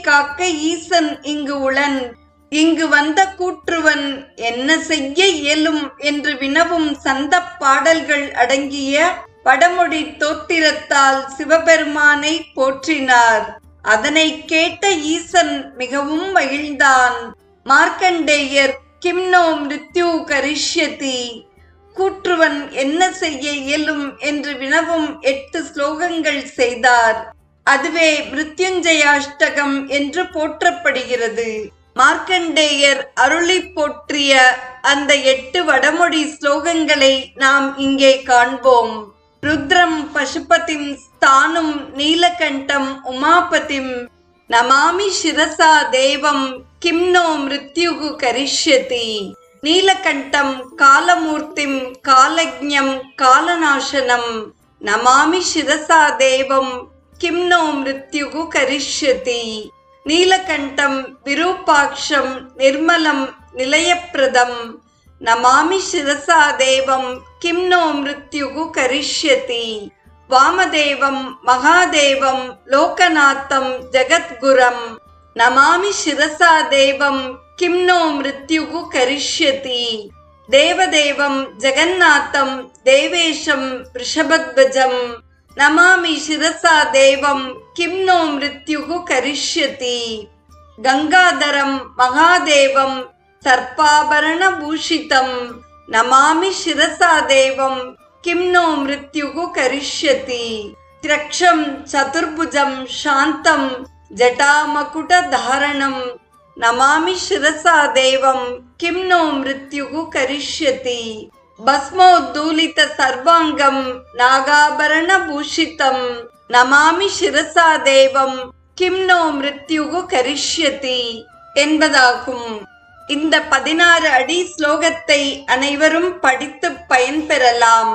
காக்க ஈசன் இங்கு உளன். இங்கு வந்த கூற்றுவன் என்ன செய்ய இயலும் என்று வினவும் சந்த பாடல்கள் அடங்கிய வடமொழி தோத்திரத்தால் சிவபெருமானை போற்றினார். அதனை கேட்ட ஈசன் மிகவும் மகிழ்ந்தான். மார்க்கண்டேயர் கிம்னோ மிருத்யு கரிஷ்யதி. கூற்றுவன் என்ன செய்ய இயலும் என்று வினவும் எட்டு ஸ்லோகங்கள் செய்தார். அதுவே மிருத்யுஞ்சயாஷ்டகம் என்று போற்றப்படுகிறது. மார்க்கண்டேயர் அருளி போற்றிய அந்த எட்டு வடமொழி ஸ்லோகங்களை நாம் இங்கே காண்போம். ருத்ரம் பசுபதிம் ஸ்தானும் நீலகண்டம் உமாபதிம். நமாமி சிரசா தேவம் கிம்னோ மிருத்யுகு கரிஷ்யதி. நீலகண்டம் காலமூர்த்திம் காலஜம் காலநாசனம். நமாமி சிரசா தேவம் किं नो मृत्युः करिष्यति। नीलकण्ठं विरूपाक्षं निर्मलं निलयप्रदं नमामि शिरसा देवं किं नो मृत्युः करिष्यति। वामदेवं महादेवं लोकनाथं जगद्गुरं नमामि शिरसा देवं किं नो मृत्युः करिष्यति। देवदेवं जगन्नाथं देवेशं वृषभध्वजम् நமாமி சிரசா தேவம் கிம் நோ மிருத்யுகு கரிஷ்யதி கங்காதரம் மகாதேவம் சர்ப்பாபரண பூஷிதம் நமாமி சிரசா தேவம் கிம் நோ மிருத்யுகு கரிஷ்யதி திரக்ஷம் சதுர்புஜம் சாந்தம் ஜட்டாமகுடதாரணம் நமாமி சிரசா தேவம் கிம் நோ மிருத்யுகு கரிஷ்யதி భస్మోద్దూలిత సర్వాంగం నాగాభరణ భూషితం நமாமி சிரசா தேவம் கிம் நோ மிருத்யுகு கரிஷ்யதி என்பதாகும் இந்த பதினாறு அடி ஸ்லோகத்தை அனைவரும் படித்து பயன்பெறலாம்